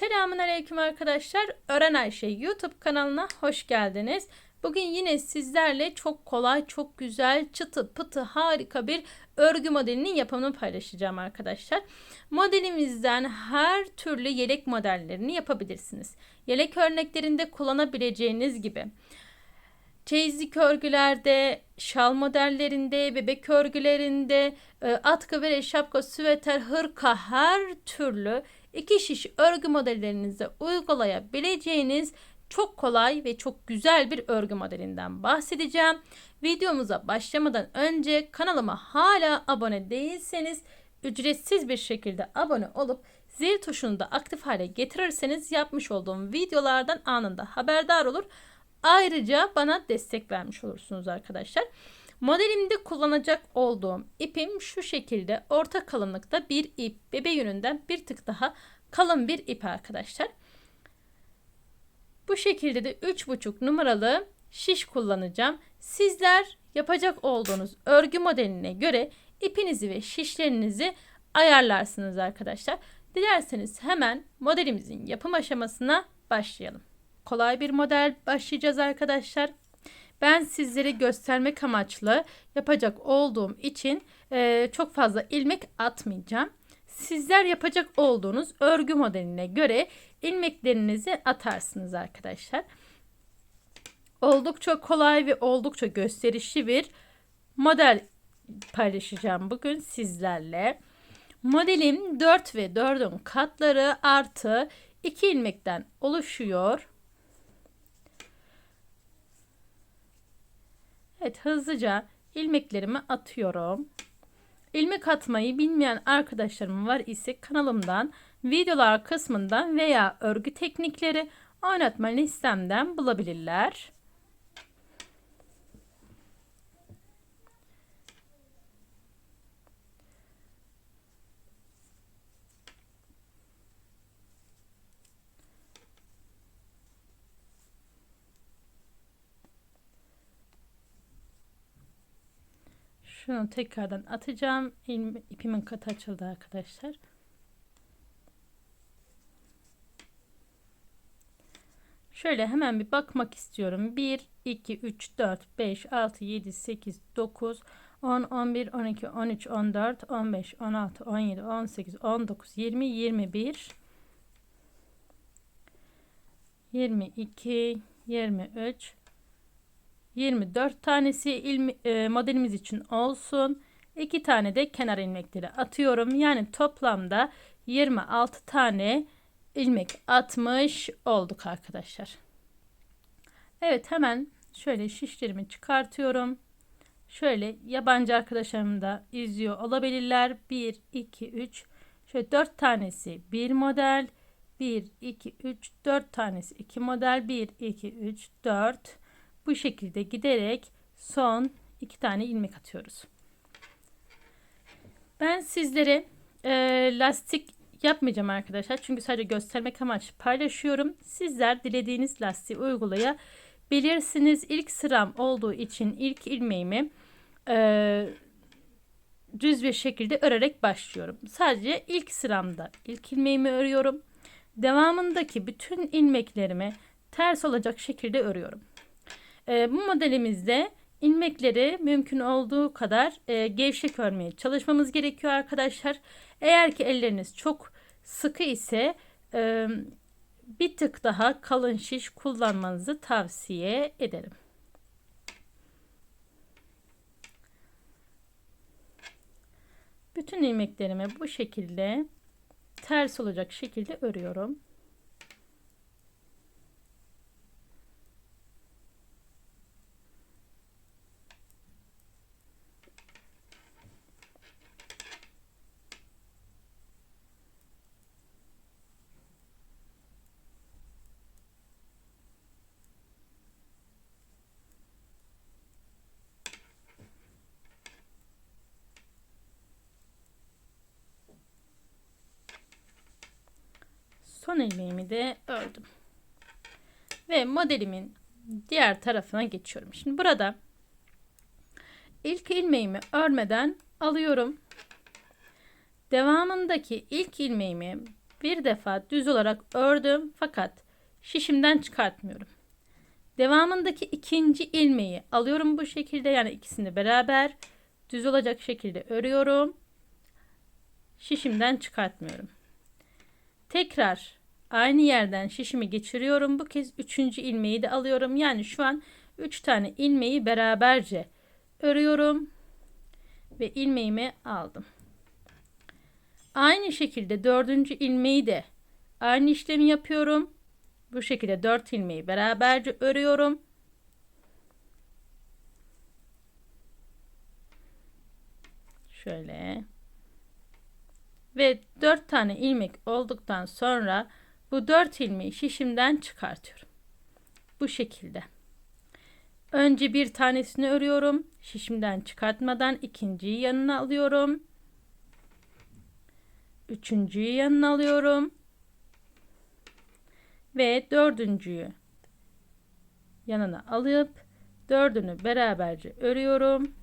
Selamun Aleyküm arkadaşlar. Öğren Ayşe YouTube kanalına hoş geldiniz. Bugün yine sizlerle çok kolay, çok güzel, çıtı pıtı harika bir örgü modelinin yapımını paylaşacağım arkadaşlar. Modelimizden her türlü yelek modellerini yapabilirsiniz. Yelek örneklerinde kullanabileceğiniz gibi çeyizlik örgülerde, şal modellerinde, bebek örgülerinde, e, atkı ve şapka, süveter, hırka her türlü iki şiş örgü modellerinizde uygulayabileceğiniz çok kolay ve çok güzel bir örgü modelinden bahsedeceğim. Videomuza başlamadan önce kanalıma hala abone değilseniz ücretsiz bir şekilde abone olup zil tuşunu da aktif hale getirirseniz yapmış olduğum videolardan anında haberdar olur. Ayrıca bana destek vermiş olursunuz arkadaşlar. Modelimde kullanacak olduğum ipim şu şekilde orta kalınlıkta bir ip. Bebe yününden bir tık daha kalın bir ip arkadaşlar. Bu şekilde de 3,5 numaralı şiş kullanacağım. Sizler yapacak olduğunuz örgü modeline göre ipinizi ve şişlerinizi ayarlarsınız arkadaşlar. Dilerseniz hemen modelimizin yapım aşamasına başlayalım. Kolay bir model başlayacağız arkadaşlar. Ben sizlere göstermek amaçlı yapacak olduğum için e, çok fazla ilmek atmayacağım. Sizler yapacak olduğunuz örgü modeline göre ilmeklerinizi atarsınız arkadaşlar. Oldukça kolay ve oldukça gösterişli bir model paylaşacağım bugün sizlerle. Modelim 4 ve 4'ün katları artı 2 ilmekten oluşuyor. Evet hızlıca ilmeklerimi atıyorum. İlmek atmayı bilmeyen arkadaşlarım var ise kanalımdan videolar kısmından veya örgü teknikleri oynatma listemden bulabilirler. Şunu tekrardan atacağım. İlmi, ipimin katı açıldı arkadaşlar. Şöyle hemen bir bakmak istiyorum. 1, 2, 3, 4, 5, 6, 7, 8, 9, 10, 11, 12, 13, 14, 15, 16, 17, 18, 19, 20, 21, 22, 23, 24 tanesi ilmi, e, modelimiz için olsun. 2 tane de kenar ilmekleri atıyorum. Yani toplamda 26 tane ilmek atmış olduk arkadaşlar. Evet hemen şöyle şişlerimi çıkartıyorum. Şöyle yabancı arkadaşlarım da izliyor olabilirler. 1, 2, 3. Şöyle 4 tanesi bir model. 1, 2, 3, 4 tanesi 2 model. 1, 2, 3, 4. Bu şekilde giderek son iki tane ilmek atıyoruz. Ben sizlere e, lastik yapmayacağım arkadaşlar. Çünkü sadece göstermek amaçlı paylaşıyorum. Sizler dilediğiniz lastiği uygulayabilirsiniz. İlk sıram olduğu için ilk ilmeğimi e, düz bir şekilde örerek başlıyorum. Sadece ilk sıramda ilk ilmeğimi örüyorum. Devamındaki bütün ilmeklerimi ters olacak şekilde örüyorum. E, bu modelimizde ilmekleri mümkün olduğu kadar e, gevşek örmeye çalışmamız gerekiyor arkadaşlar. Eğer ki elleriniz çok sıkı ise e, bir tık daha kalın şiş kullanmanızı tavsiye ederim. Bütün ilmeklerimi bu şekilde ters olacak şekilde örüyorum. Son ilmeğimi de ördüm. Ve modelimin diğer tarafına geçiyorum. Şimdi burada ilk ilmeğimi örmeden alıyorum. Devamındaki ilk ilmeğimi bir defa düz olarak ördüm fakat şişimden çıkartmıyorum. Devamındaki ikinci ilmeği alıyorum bu şekilde yani ikisini beraber düz olacak şekilde örüyorum. Şişimden çıkartmıyorum. Tekrar aynı yerden şişimi geçiriyorum. Bu kez üçüncü ilmeği de alıyorum. Yani şu an üç tane ilmeği beraberce örüyorum ve ilmeğimi aldım. Aynı şekilde dördüncü ilmeği de aynı işlemi yapıyorum. Bu şekilde dört ilmeği beraberce örüyorum. Şöyle. Ve dört tane ilmek olduktan sonra bu dört ilmeği şişimden çıkartıyorum. Bu şekilde. Önce bir tanesini örüyorum. Şişimden çıkartmadan ikinciyi yanına alıyorum. Üçüncüyü yanına alıyorum. Ve dördüncüyü yanına alıp dördünü beraberce örüyorum.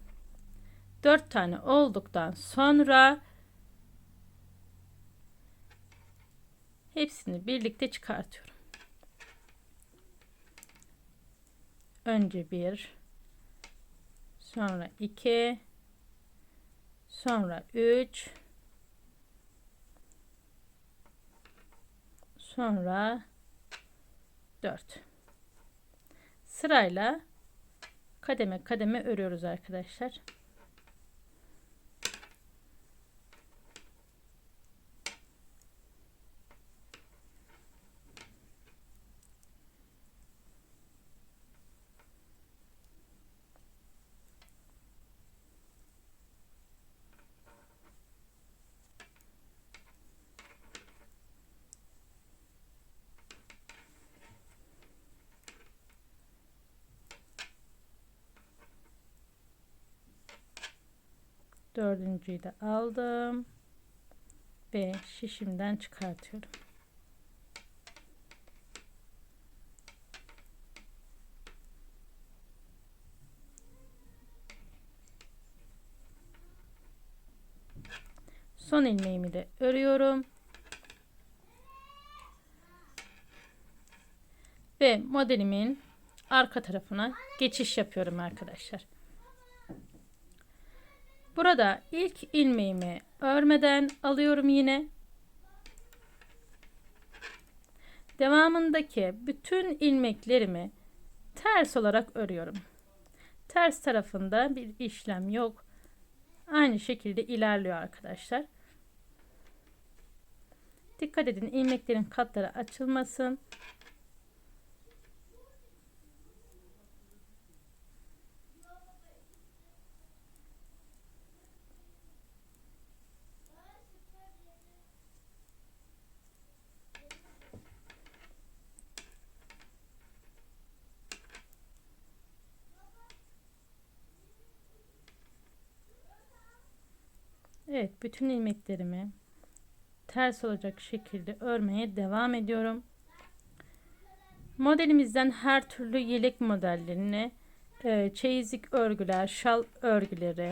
Dört tane olduktan sonra hepsini birlikte çıkartıyorum. Önce bir, sonra iki, sonra üç, sonra 4 sırayla kademe kademe örüyoruz arkadaşlar. Dördüncüyü de aldım. Ve şişimden çıkartıyorum. Son ilmeğimi de örüyorum. Ve modelimin arka tarafına geçiş yapıyorum arkadaşlar. Burada ilk ilmeğimi örmeden alıyorum yine. Devamındaki bütün ilmeklerimi ters olarak örüyorum. Ters tarafında bir işlem yok. Aynı şekilde ilerliyor arkadaşlar. Dikkat edin ilmeklerin katları açılmasın. Evet bütün ilmeklerimi ters olacak şekilde örmeye devam ediyorum. Modelimizden her türlü yelek modellerini e, çeyizlik örgüler, şal örgüleri,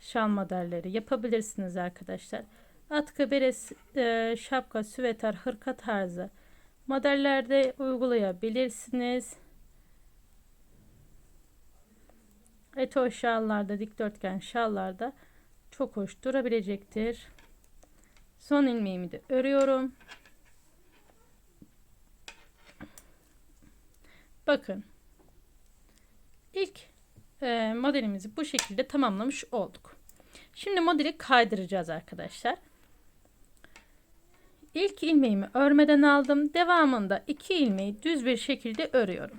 şal modelleri yapabilirsiniz arkadaşlar. Atkı, bere, e, şapka, süveter, hırka tarzı modellerde uygulayabilirsiniz. Eto şallarda, dikdörtgen şallarda çok hoş durabilecektir. Son ilmeğimi de örüyorum. Bakın. İlk e, modelimizi bu şekilde tamamlamış olduk. Şimdi modeli kaydıracağız arkadaşlar. İlk ilmeğimi örmeden aldım. Devamında iki ilmeği düz bir şekilde örüyorum.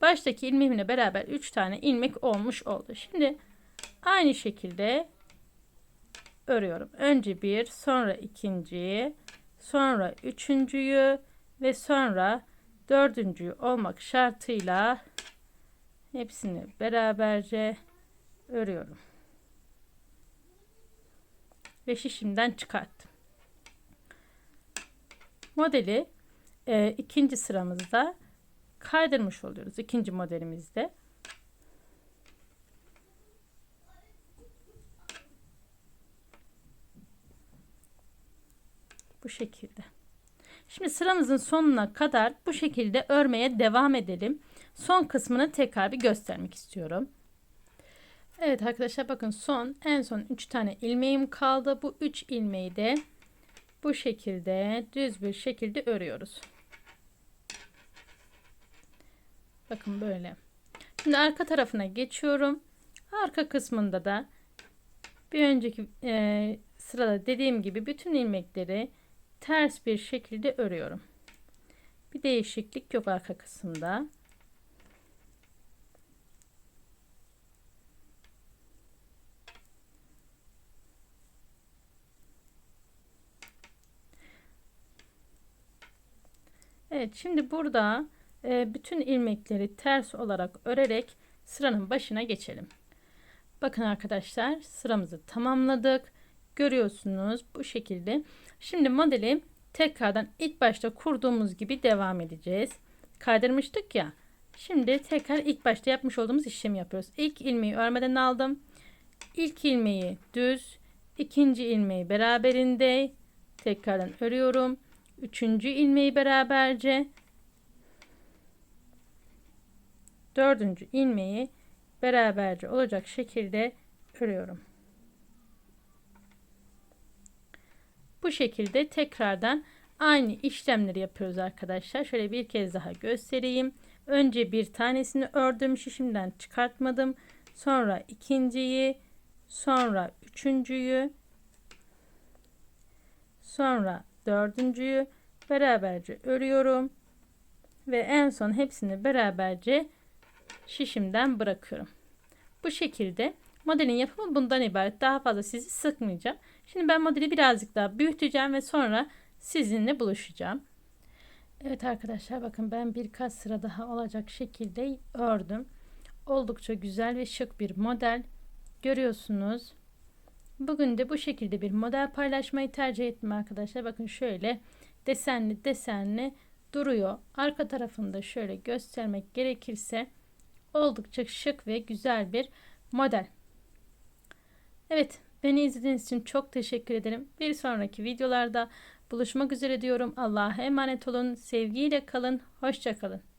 Baştaki ilmeğimle beraber 3 tane ilmek olmuş oldu. Şimdi aynı şekilde örüyorum. Önce bir, sonra ikinciyi, sonra üçüncüyü ve sonra dördüncüyü olmak şartıyla hepsini beraberce örüyorum. Ve şişimden çıkarttım. Modeli e, ikinci sıramızda kaydırmış oluyoruz. ikinci modelimizde. Şekilde. Şimdi sıramızın sonuna kadar bu şekilde örmeye devam edelim. Son kısmını tekrar bir göstermek istiyorum. Evet arkadaşlar bakın son en son 3 tane ilmeğim kaldı. Bu 3 ilmeği de bu şekilde düz bir şekilde örüyoruz. Bakın böyle. Şimdi arka tarafına geçiyorum. Arka kısmında da bir önceki e, sırada dediğim gibi bütün ilmekleri ters bir şekilde örüyorum. Bir değişiklik yok arka kısımda. Evet şimdi burada e, bütün ilmekleri ters olarak örerek sıranın başına geçelim. Bakın arkadaşlar sıramızı tamamladık. Görüyorsunuz bu şekilde. Şimdi modeli tekrardan ilk başta kurduğumuz gibi devam edeceğiz. Kaydırmıştık ya. Şimdi tekrar ilk başta yapmış olduğumuz işlemi yapıyoruz. İlk ilmeği örmeden aldım. İlk ilmeği düz, ikinci ilmeği beraberinde tekrardan örüyorum. Üçüncü ilmeği beraberce dördüncü ilmeği beraberce olacak şekilde örüyorum. Bu şekilde tekrardan aynı işlemleri yapıyoruz arkadaşlar. Şöyle bir kez daha göstereyim. Önce bir tanesini ördüm. Şişimden çıkartmadım. Sonra ikinciyi, sonra üçüncüyü, sonra dördüncüyü beraberce örüyorum. Ve en son hepsini beraberce şişimden bırakıyorum. Bu şekilde modelin yapımı bundan ibaret. Daha fazla sizi sıkmayacağım. Şimdi ben modeli birazcık daha büyüteceğim ve sonra sizinle buluşacağım. Evet arkadaşlar bakın ben birkaç sıra daha olacak şekilde ördüm. Oldukça güzel ve şık bir model. Görüyorsunuz. Bugün de bu şekilde bir model paylaşmayı tercih ettim arkadaşlar. Bakın şöyle desenli desenli duruyor. Arka tarafında şöyle göstermek gerekirse oldukça şık ve güzel bir model. Evet beni izlediğiniz için çok teşekkür ederim. Bir sonraki videolarda buluşmak üzere diyorum. Allah'a emanet olun. Sevgiyle kalın. Hoşçakalın.